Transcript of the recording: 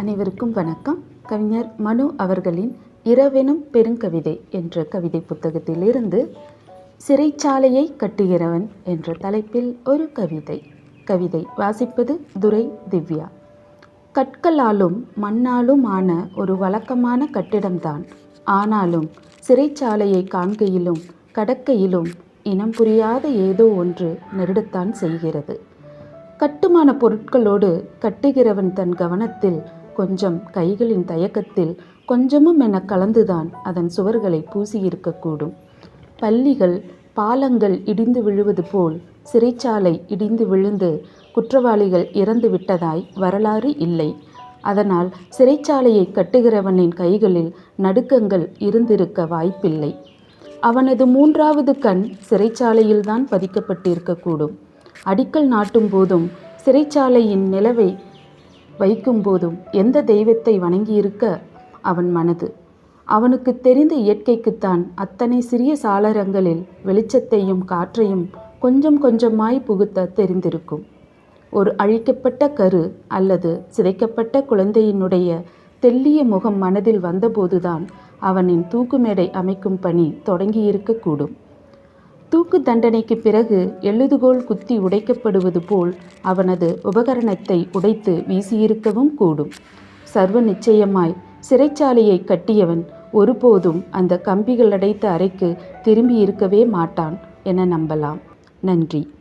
அனைவருக்கும் வணக்கம். கவிஞர் மனு அவர்களின் இரவெனும் பெருங்கவிதை என்ற கவிதை புத்தகத்திலிருந்து சிறைச்சாலையை கட்டுகிறவன் என்ற தலைப்பில் ஒரு கவிதை. கவிதை வாசிப்பது துரை திவ்யா. கற்களாலும் மண்ணாலும் ஆன ஒரு வழக்கமான கட்டிடம்தான். ஆனாலும் சிறைச்சாலையை காண்கையிலும் கடக்கையிலும் இனம் புரியாத ஏதோ ஒன்று நெருடத்தான் செய்கிறது. கட்டுமான பொருட்களோடு கட்டுகிறவன் தன் கவனத்தில் கொஞ்சம் கைகளின் தயக்கத்தில் கொஞ்சமும் என கலந்துதான் அதன் சுவர்களை பூசியிருக்கக்கூடும். பள்ளிகள் பாலங்கள் இடிந்து விழுவது போல் சிறைச்சாலை இடிந்து விழுந்து குற்றவாளிகள் இறந்து விட்டதாய் வரலாறு இல்லை. அதனால் சிறைச்சாலையை கட்டுகிறவனின் கைகளில் நடுக்கங்கள் இருந்திருக்க வாய்ப்பில்லை. அவனது மூன்றாவது கண் சிறைச்சாலையில்தான் பதிக்கப்பட்டிருக்கக்கூடும். அடிக்கல் நாட்டும் போதும் சிறைச்சாலையின் நிலவை வைக்கும்போதும் எந்த தெய்வத்தை வணங்கியிருக்க அவன் மனது? அவனுக்கு தெரிந்த இயற்கைக்குத்தான் அத்தனை சிறிய சாளரங்களில் வெளிச்சத்தையும் காற்றையும் கொஞ்சம் கொஞ்சமாய் புகுத்த தெரிந்திருக்கும். ஒரு அழிக்கப்பட்ட கரு அல்லது சிதைக்கப்பட்ட குழந்தையினுடைய தெள்ளிய முகம் மனதில் வந்தபோதுதான் அவனின் தூக்குமேடை அமைக்கும் பணி தொடங்கியிருக்கக்கூடும் தூக்கு தண்டனைக்கு பிறகு எழுதுகோல் குத்தி உடைக்கப்படுவது போல் அவனது உபகரணத்தை உடைத்து வீசியிருக்கவும் கூடும். சர்வ நிச்சயமாய் சிறைச்சாலையை கட்டியவன் ஒருபோதும் அந்த கம்பிகள் அடைத்த அறைக்கு திரும்பி இருக்கவே மாட்டான் என நம்பலாம். நன்றி.